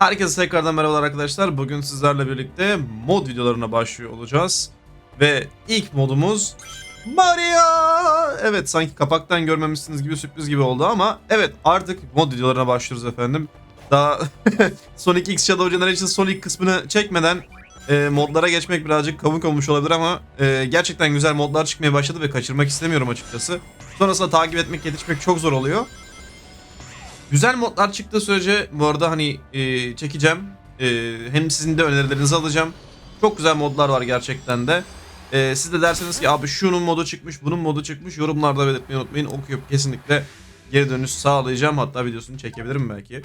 Herkese tekrardan merhabalar arkadaşlar. Bugün sizlerle birlikte mod videolarına başlıyor olacağız. Ve ilk modumuz Maria. Evet sanki kapaktan görmemişsiniz gibi sürpriz gibi oldu ama evet artık mod videolarına başlıyoruz efendim. Daha Sonic X Shadow Generation son ilk kısmını çekmeden e, modlara geçmek birazcık kavuk olmuş olabilir ama e, gerçekten güzel modlar çıkmaya başladı ve kaçırmak istemiyorum açıkçası. Sonrasında takip etmek, yetişmek çok zor oluyor. Güzel modlar çıktığı sürece bu arada hani e, çekeceğim. E, hem sizin de önerilerinizi alacağım. Çok güzel modlar var gerçekten de. E, siz de derseniz ki abi şunun modu çıkmış, bunun modu çıkmış yorumlarda belirtmeyi unutmayın. Okuyup kesinlikle geri dönüş sağlayacağım. Hatta videosunu çekebilirim belki.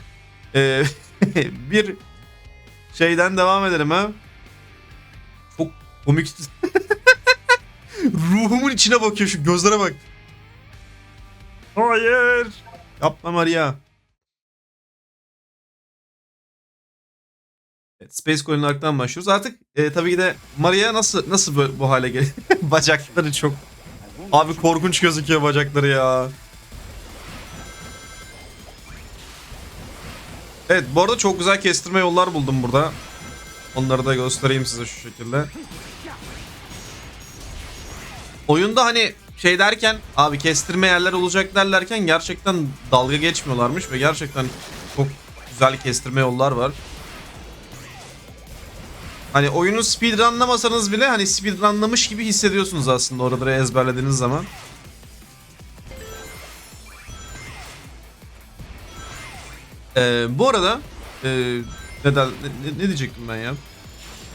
E, bir şeyden devam edelim ha. Çok komik. Ruhumun içine bakıyor şu gözlere bak. Hayır. Yapma Maria. Evet, Space Coin olaraktan başlıyoruz. Artık e, tabii ki de Maria nasıl nasıl böyle bu hale geliyor? bacakları çok Abi korkunç gözüküyor bacakları ya. Evet bu arada çok güzel kestirme yollar buldum burada. Onları da göstereyim size şu şekilde. Oyunda hani şey derken abi kestirme yerler olacak derlerken gerçekten dalga geçmiyorlarmış ve gerçekten çok güzel kestirme yollar var. Hani oyunu speedrunlamasanız bile hani speedrunlamış gibi hissediyorsunuz aslında oraları ezberlediğiniz zaman. Ee, bu arada e, neden ne, ne diyecektim ben ya?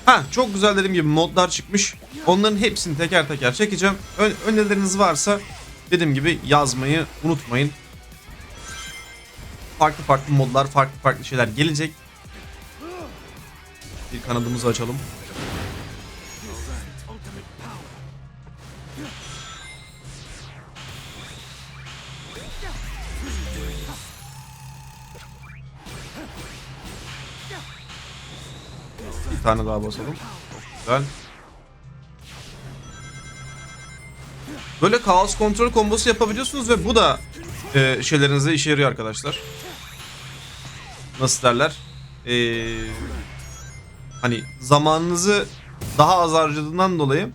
Ha çok güzel dediğim gibi modlar çıkmış. Onların hepsini teker teker çekeceğim. Ön, önerileriniz varsa dediğim gibi yazmayı unutmayın. Farklı farklı modlar, farklı farklı şeyler gelecek. Bir kanadımızı açalım. Bir tane daha basalım. Güzel. Böyle kaos kontrol kombosu yapabiliyorsunuz ve bu da e, şeylerinize işe yarıyor arkadaşlar. Nasıl derler? Eee hani zamanınızı daha az harcadığından dolayı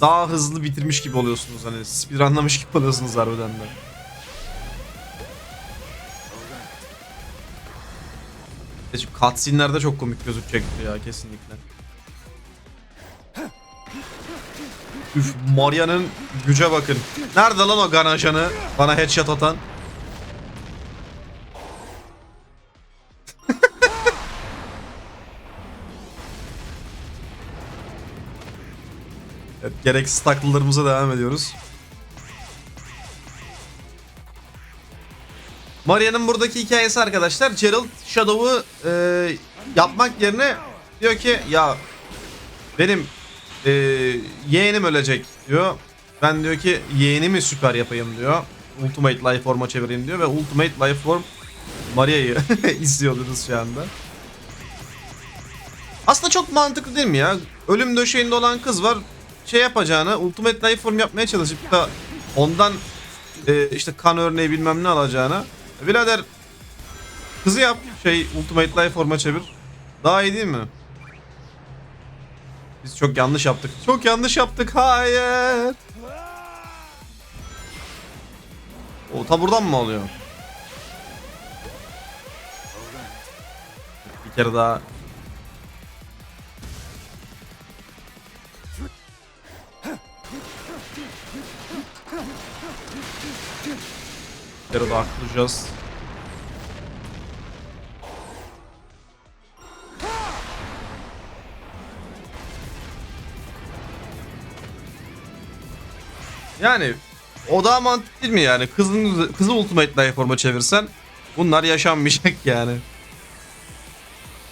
daha hızlı bitirmiş gibi oluyorsunuz. Hani speedrunlamış gibi oluyorsunuz harbiden de. Şimdi cutscene'lerde çok komik gözükecektir ya kesinlikle. Üf Maria'nın güce bakın. Nerede lan o gun ajanı? Bana headshot atan. Gereksiz taklalarımıza devam ediyoruz. Maria'nın buradaki hikayesi arkadaşlar Gerald Shadow'u e, yapmak yerine diyor ki ya benim e, yeğenim ölecek diyor. Ben diyor ki yeğenimi süper yapayım diyor. Ultimate Life Form'a çevireyim diyor ve Ultimate Life Form Maria'yı izliyoruz şu anda. Aslında çok mantıklı değil mi ya? Ölüm döşeğinde olan kız var. Şey yapacağına Ultimate Life Form yapmaya çalışıp da ondan e, işte kan örneği bilmem ne alacağına. Birader kızı yap şey Ultimate Life Form'a çevir. Daha iyi değil mi? Biz çok yanlış yaptık. Çok yanlış yaptık. Hayır. O ta buradan mı alıyor? Bir kere daha Bir kere daha kuracağız. Yani o daha mantıklı değil mi yani? Kızın kızı Ultimate Life Form'a çevirsen bunlar yaşanmayacak yani.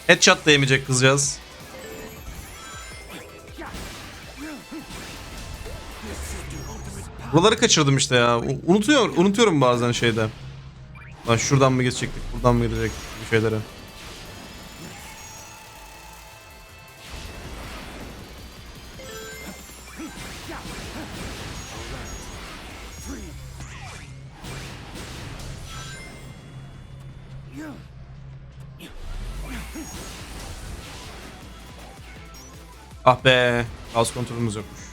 Headshot da yemeyecek kızcağız. Buraları kaçırdım işte ya. Unutuyor, unutuyorum bazen şeyde. Lan şuradan mı geçecektik, buradan mı gidecektik bir şeylere. Ah be, az kontrolümüz yokmuş.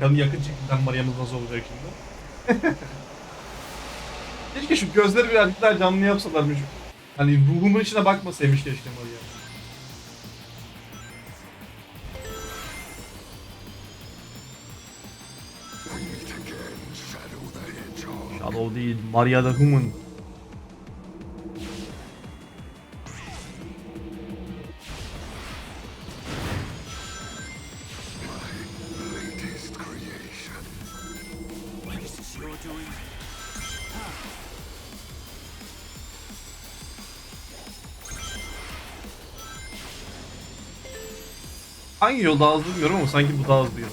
Bakalım yakın çekimden Maria'mız nasıl olacak şimdi. keşke şu gözleri birazcık daha canlı yapsalarmış. Hani ruhumun içine bakmasaymış keşke Maria. Shadow değil, Maria the Human. Hangi yol daha hızlı bilmiyorum ama sanki bu daha hızlı yol.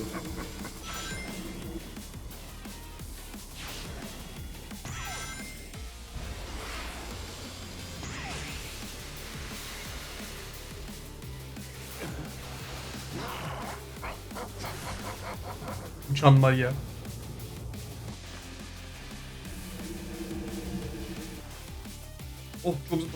Uçan Maria. Oh çok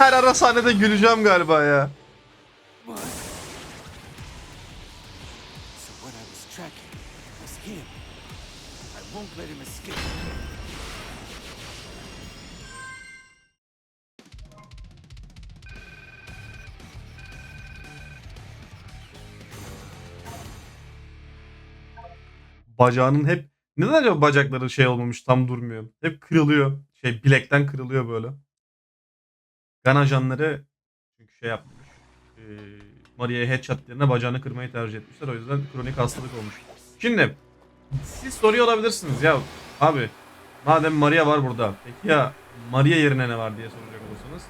Her ara sahnede güleceğim galiba ya. Bacağının hep neden acaba bacakları şey olmamış tam durmuyor. Hep kırılıyor. Şey bilekten kırılıyor böyle. Gan ajanları çünkü şey yapmış. E, Maria'ya headshot yerine bacağını kırmayı tercih etmişler. O yüzden kronik hastalık olmuş. Şimdi siz soruyor olabilirsiniz ya abi madem Maria var burada peki ya Maria yerine ne var diye soracak olursanız.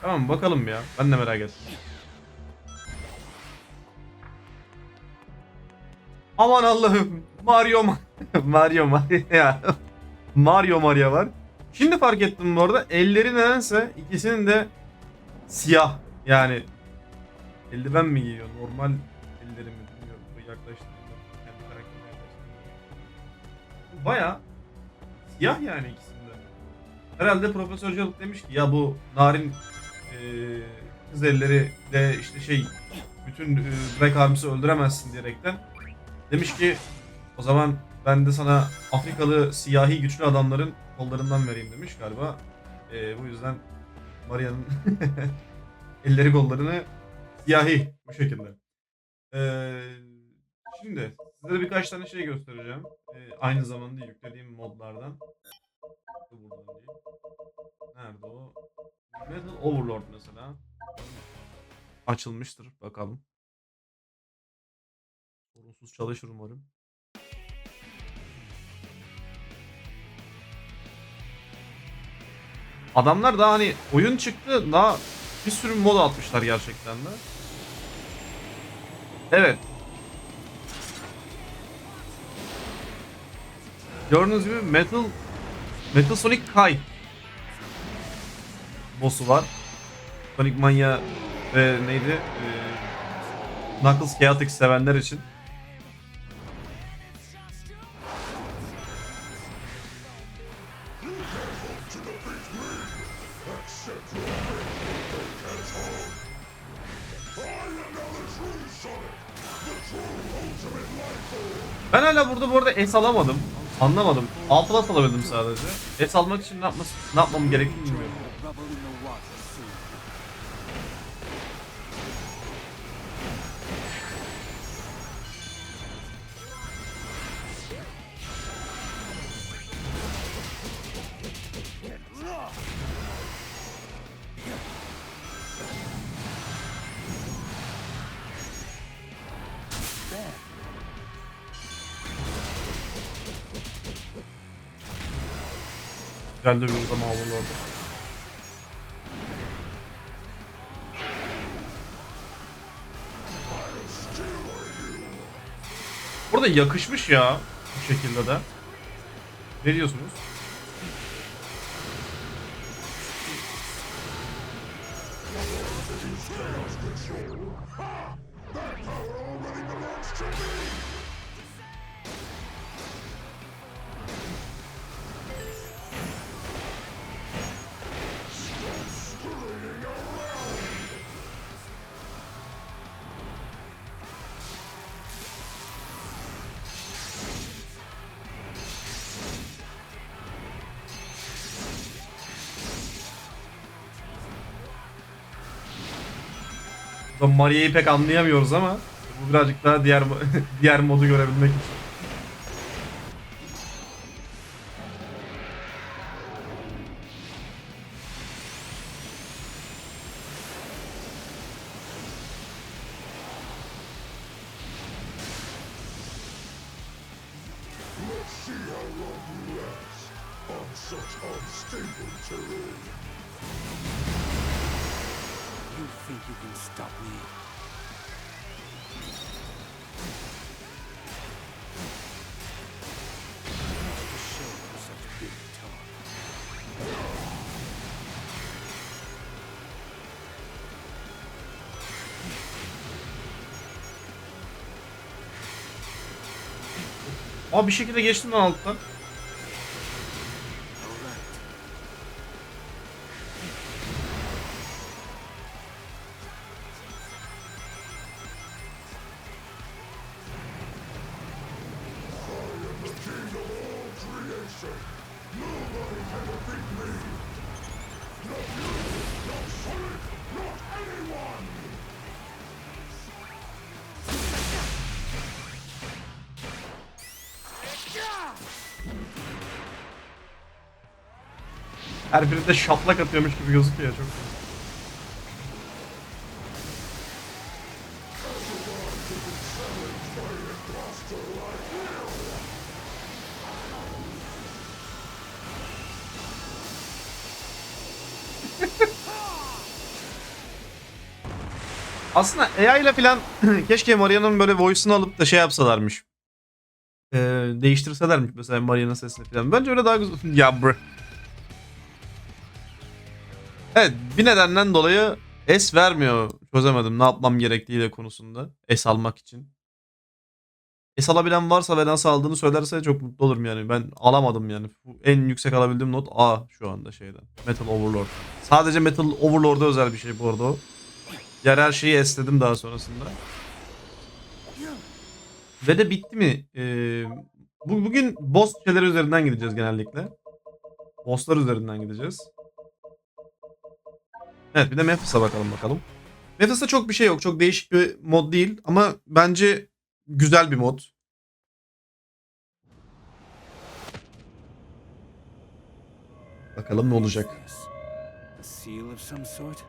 Tamam bakalım ya ben de merak ettim. Aman Allah'ım. Mario Ma- Mario Maria. Mario Maria var. Şimdi fark ettim bu arada. Elleri nedense ikisinin de siyah. Yani eldiven mi giyiyor? Normal elleri mi bilmiyorum. Bu yaklaştığımda kendi karakterine yaklaştığımda. Baya siyah yani ikisinde. Herhalde Profesör Jaluk demiş ki ya bu narin eee kız elleri de işte şey bütün eee, Black Arms'ı öldüremezsin diyerekten Demiş ki o zaman ben de sana Afrikalı siyahi güçlü adamların kollarından vereyim demiş galiba. Ee, bu yüzden Maria'nın elleri kollarını siyahi bu şekilde. Ee, şimdi size birkaç tane şey göstereceğim. Ee, aynı zamanda yüklediğim modlardan. Nerede o? Metal Overlord mesela. Açılmıştır bakalım. Sorunsuz çalışır umarım. Adamlar daha hani oyun çıktı daha bir sürü mod atmışlar gerçekten de. Evet. Gördüğünüz gibi Metal Metal Sonic Kai boss'u var. Sonic Mania ve neydi? Ee, Knuckles Chaotix sevenler için. Ben hala burada bu arada es alamadım. Anlamadım. At alabildim sadece. Es almak için ne, yapması, ne yapmam gerektiğini bilmiyorum. Güzel de bir uygulama oldu orada. Burada yakışmış ya bu şekilde de. Ne diyorsunuz? Maria'yı pek anlayamıyoruz ama bu birazcık daha diğer diğer modu görebilmek için. Aa bir şekilde geçtim lan alttan. Her biri de şaplak atıyormuş gibi gözüküyor çok. Aslında AI ile falan keşke Maria'nın böyle voice'unu alıp da şey yapsalarmış. Ee, değiştirselermiş mesela Maria'nın sesini falan. Bence öyle daha güzel. ya bro. Evet bir nedenden dolayı S vermiyor. Çözemedim ne yapmam gerektiği de konusunda. S almak için. S alabilen varsa ve nasıl aldığını söylerse çok mutlu olurum yani. Ben alamadım yani. En yüksek alabildiğim not A şu anda şeyden. Metal Overlord. Sadece Metal Overlord'a özel bir şey bu arada o. Diğer her şeyi esledim daha sonrasında. Ve de bitti mi? Ee, bu, bugün boss şeyleri üzerinden gideceğiz genellikle. Bosslar üzerinden gideceğiz. Evet bir de Memphis'a bakalım bakalım. Memphis'te çok bir şey yok. Çok değişik bir mod değil ama bence güzel bir mod. Bakalım ne olacak. A seal of some sort?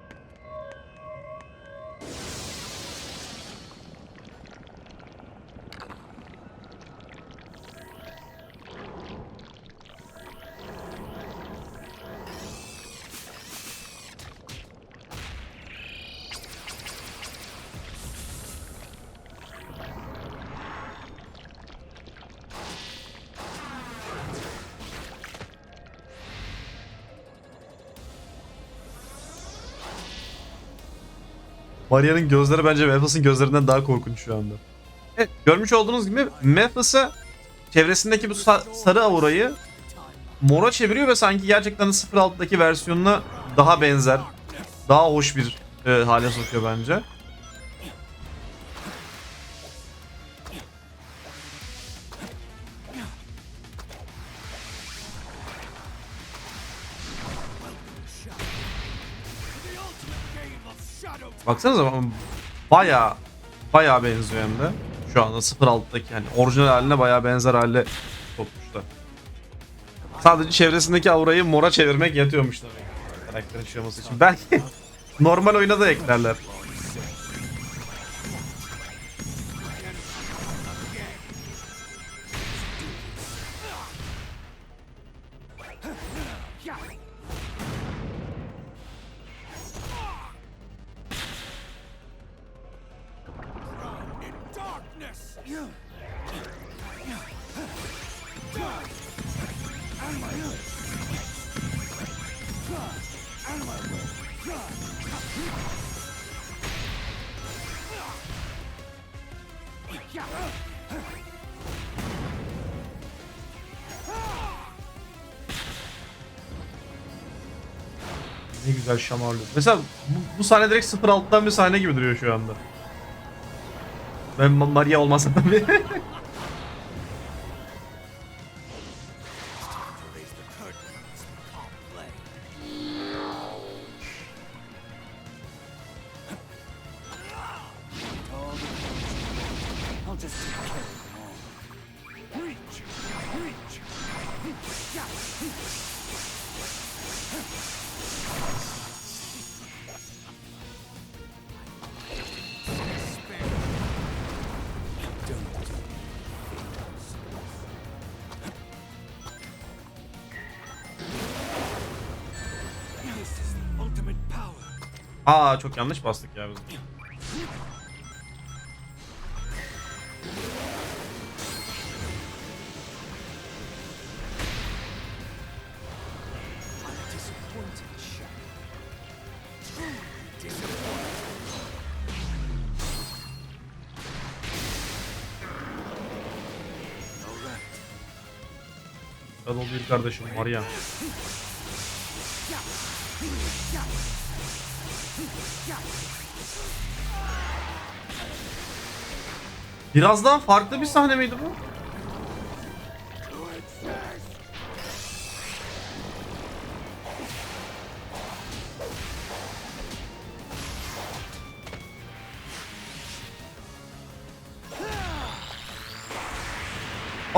Maria'nın gözleri bence Memphis'in gözlerinden daha korkunç şu anda. Evet, görmüş olduğunuz gibi Memphis'e çevresindeki bu sa- sarı aurayı mora çeviriyor ve sanki gerçekten de 06'daki versiyonuna daha benzer, daha hoş bir e, hale sokuyor bence. Baksanıza baya baya benziyor hem de. Şu anda 06'daki yani orijinal haline baya benzer hale sokmuşlar. Sadece çevresindeki aurayı mora çevirmek yatıyormuş tabii. Karakterin şey için. Belki normal oyuna da eklerler. Güzel şamarlıyor. Mesela bu, bu sahne direkt 06'dan bir sahne gibi duruyor şu anda. Ben Ma- Maria olmasa tabii. Aa çok yanlış bastık ya biz. I'm disappointed, Shadow. Truly disappointed. Biraz daha farklı bir sahne miydi bu?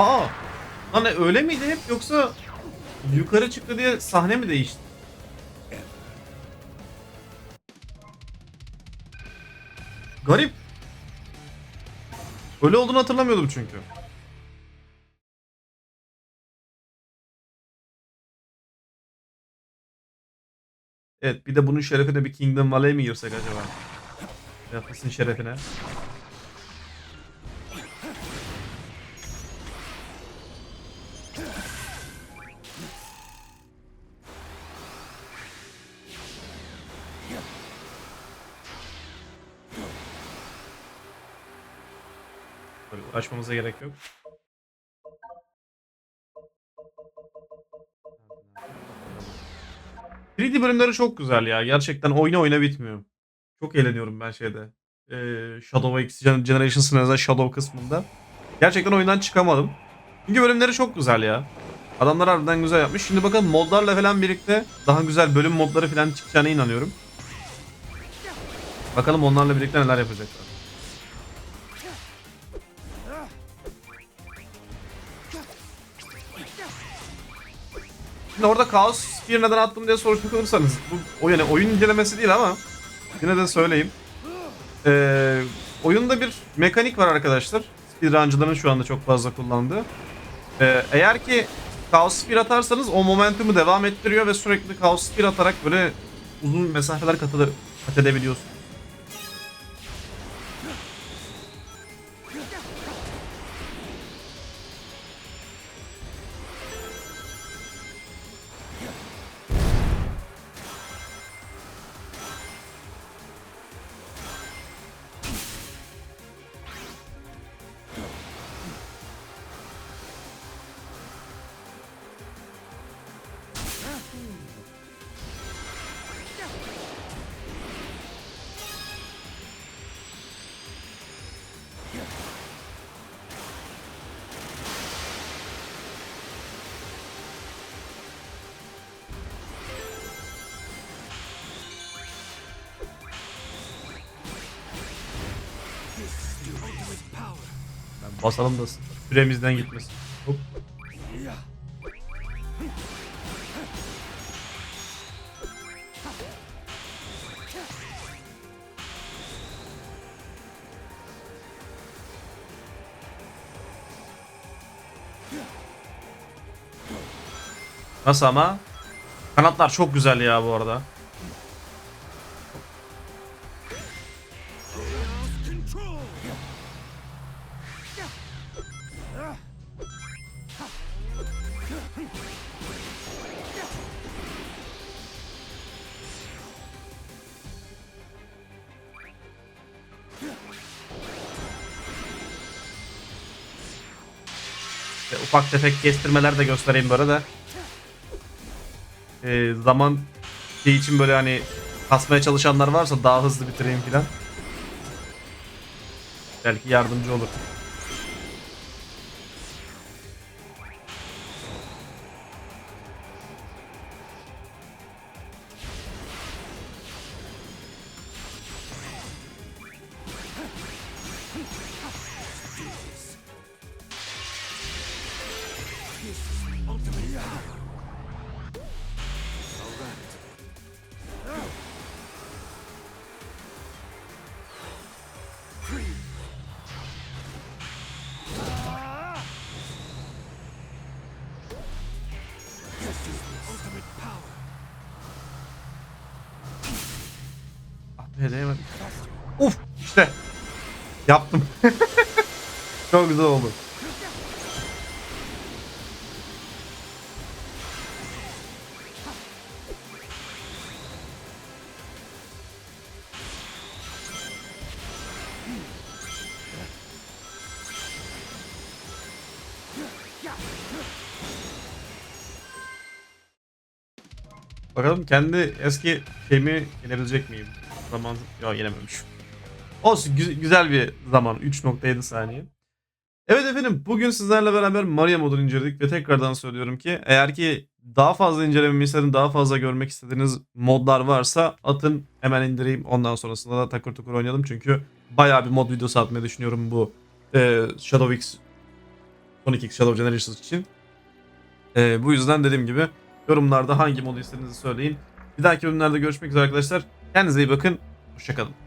Aa! Hani öyle miydi hep yoksa yukarı çıktı diye sahne mi değişti? Garip. Öyle olduğunu hatırlamıyordum çünkü. Evet bir de bunun şerefine bir Kingdom Valley mi girsek acaba? Yapısın şerefine. Uğraşmamıza gerek yok. ...3D bölümleri çok güzel ya. Gerçekten oyna oyna bitmiyor. Çok eğleniyorum ben şeyde. Ee, Shadow X Generations'ın özel Shadow kısmında. Gerçekten oyundan çıkamadım. Çünkü bölümleri çok güzel ya. Adamlar harbiden güzel yapmış. Şimdi bakalım modlarla falan birlikte daha güzel bölüm modları falan çıkacağına inanıyorum. Bakalım onlarla birlikte neler yapacaklar. Şimdi orada Chaos Spear neden attım diye soracak olursanız bu o yani oyun incelemesi değil ama yine de söyleyeyim. Ee, oyunda bir mekanik var arkadaşlar. Speedruncıların şu anda çok fazla kullandığı. Ee, eğer ki Chaos Spear atarsanız o momentumu devam ettiriyor ve sürekli Chaos Spear atarak böyle uzun mesafeler kat edebiliyorsunuz. Basalım da süremizden gitmesin. Hop. Nasıl ama? Kanatlar çok güzel ya bu arada. Ufak tefek kestirmeler de göstereyim böyle de. Ee, zaman şey için böyle hani kasmaya çalışanlar varsa daha hızlı bitireyim filan. Belki yardımcı olur. Değmedim. Uf işte. Yaptım. Çok güzel oldu. Kendi eski şeyimi yenebilecek miyim? Zaman yok yenememiş. Olsun gü- güzel bir zaman 3.7 saniye. Evet efendim bugün sizlerle beraber Maria modunu inceledik ve tekrardan söylüyorum ki eğer ki daha fazla incelememi istedim daha fazla görmek istediğiniz modlar varsa atın hemen indireyim ondan sonrasında da takır tukur oynayalım çünkü bayağı bir mod videosu atmayı düşünüyorum bu e, Shadow X Sonic X Shadow Generations için. E, bu yüzden dediğim gibi yorumlarda hangi modu istediğinizi söyleyin. Bir dahaki bölümlerde görüşmek üzere arkadaşlar. Kendinize iyi bakın. Hoşçakalın.